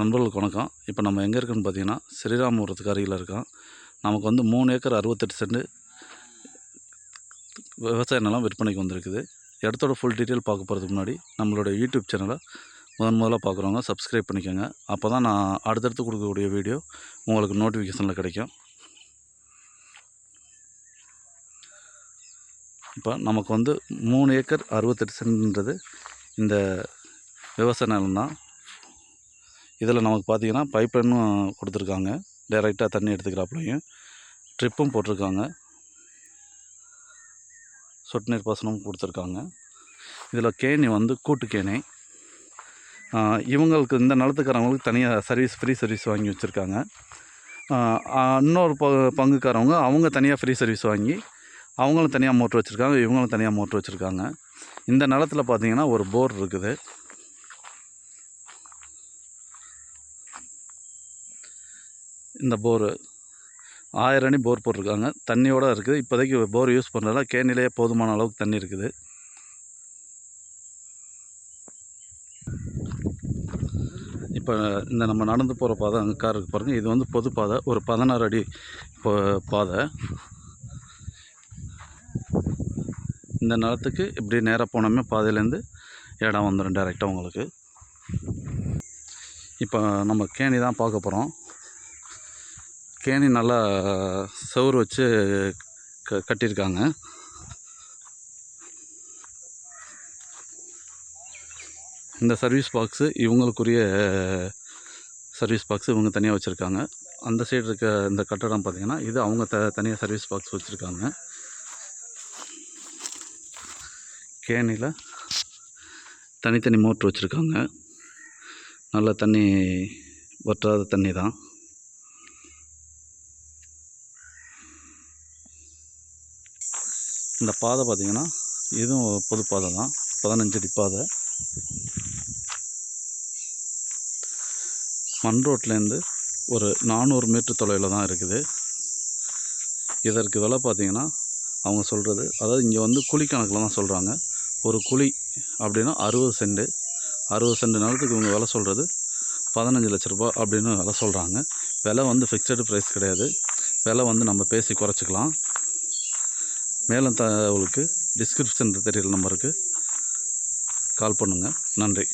நண்பர்களுக்கு வணக்கம். இப்போ நம்ம எங்கே இருக்குன்னு பார்த்தீங்கன்னா ஸ்ரீராமபுரத்துக்கு அருகில் இருக்கோம். நமக்கு வந்து மூணு ஏக்கர் அறுபத்தெட்டு சென்ட் விவசாய நிலம் விற்பனைக்கு வந்திருக்குது. இடத்தோட ஃபுல் டீட்டெயில் பார்க்க போகிறதுக்கு முன்னாடி நம்மளோட யூடியூப் சேனலை முதன் முதலாக பார்க்குறவங்க சப்ஸ்கிரைப் பண்ணிக்கோங்க. அப்போ தான் நான் அடுத்தடுத்து கொடுக்கக்கூடிய வீடியோ உங்களுக்கு நோட்டிஃபிகேஷனில் கிடைக்கும். இப்போ நமக்கு வந்து மூணு ஏக்கர் அறுபத்தெட்டு சென்ட்ன்றது இந்த விவசாய நிலம் தான் இதில் நமக்கு பார்த்தீங்கன்னா பைப்லைனும் கொடுத்துருக்காங்க. டைரெக்டாக தண்ணி எடுத்துக்கிறாப்புலையும். ட்ரிப்பும் போட்டிருக்காங்க. சொட்டு நீர் பாசனமும் கொடுத்துருக்காங்க. இதில் கேணி வந்து கூட்டு கேணி. இவங்களுக்கு இந்த நிலத்துக்காரவங்களுக்கு தனியாக சர்வீஸ் ஃப்ரீ சர்வீஸ் வாங்கி வச்சுருக்காங்க. இன்னொரு ப பங்குக்காரவங்க அவங்க தனியாக ஃப்ரீ சர்வீஸ் வாங்கி அவங்களும் தனியாக மோட்ரு வச்சுருக்காங்க இவங்களும் தனியாக மோட்ரு வச்சுருக்காங்க. இந்த நிலத்தில் பார்த்தீங்கன்னா ஒரு போர் இருக்குது. இந்த போரு. ஆயிரம் அடி போர் போட்டிருக்காங்க. தண்ணியோட இருக்குது. இப்போதைக்கு போர் யூஸ் பண்ணுறதால கேணிலேயே போதுமான அளவுக்கு தண்ணி இருக்குது. இப்போ இந்த நம்ம நடந்து போகிற பாதை அங்கே கார் இருக்கு பாருங்கள் இது வந்து பொது பாதை. ஒரு பதினாறு அடி இப்போ பாதை. இந்த நிலத்துக்கு இப்படி நேராக போனோமே பாதையிலேருந்து இடம் வந்துடும் டேரெக்டாக உங்களுக்கு. இப்போ நம்ம கேணி தான் பார்க்க போகிறோம் கேணி நல்லா செவுரு வச்சு க கட்டியிருக்காங்க. இந்த சர்வீஸ் பாக்ஸு இவங்களுக்குரிய சர்வீஸ் பாக்ஸ் இவங்க தனியாக வச்சுருக்காங்க. அந்த சைடு இருக்க இந்த கட்டடம் பார்த்திங்கன்னா இது அவங்க த தனியாக சர்வீஸ் பாக்ஸ் வச்சுருக்காங்க. கேணியில் தனித்தனி மோட்ரு வச்சுருக்காங்க. நல்ல தண்ணி வற்றாத தண்ணி தான். இந்த பாதை பார்த்திங்கன்னா இதுவும் பொது பாதை தான். பதினஞ்சு அடி பாதை. மண் ரோட்லேருந்து ஒரு நானூறு மீட்டர் தொலைவில் தான் இருக்குது. இதற்கு விலை பார்த்திங்கன்னா அவங்க சொல்கிறது அதாவது இங்கே வந்து குழி கணக்கில் தான் சொல்கிறாங்க ஒரு குழி அப்படின்னா அறுபது சென்ட் அறுபது சென்ட் நிலத்துக்கு இவங்க விலை சொல்கிறது பதினஞ்சு லட்ச ரூபாய் அப்படின்னு விலை சொல்கிறாங்க விலை வந்து ஃபிக்ஸடு ப்ரைஸ் கிடையாது. விலை வந்து நம்ம பேசி குறைச்சிக்கலாம். மேலும் தகவலுக்கு டிஸ்கிரிப்ஷன் தெரிகிற நம்பருக்கு கால் பண்ணுங்கள் நன்றி.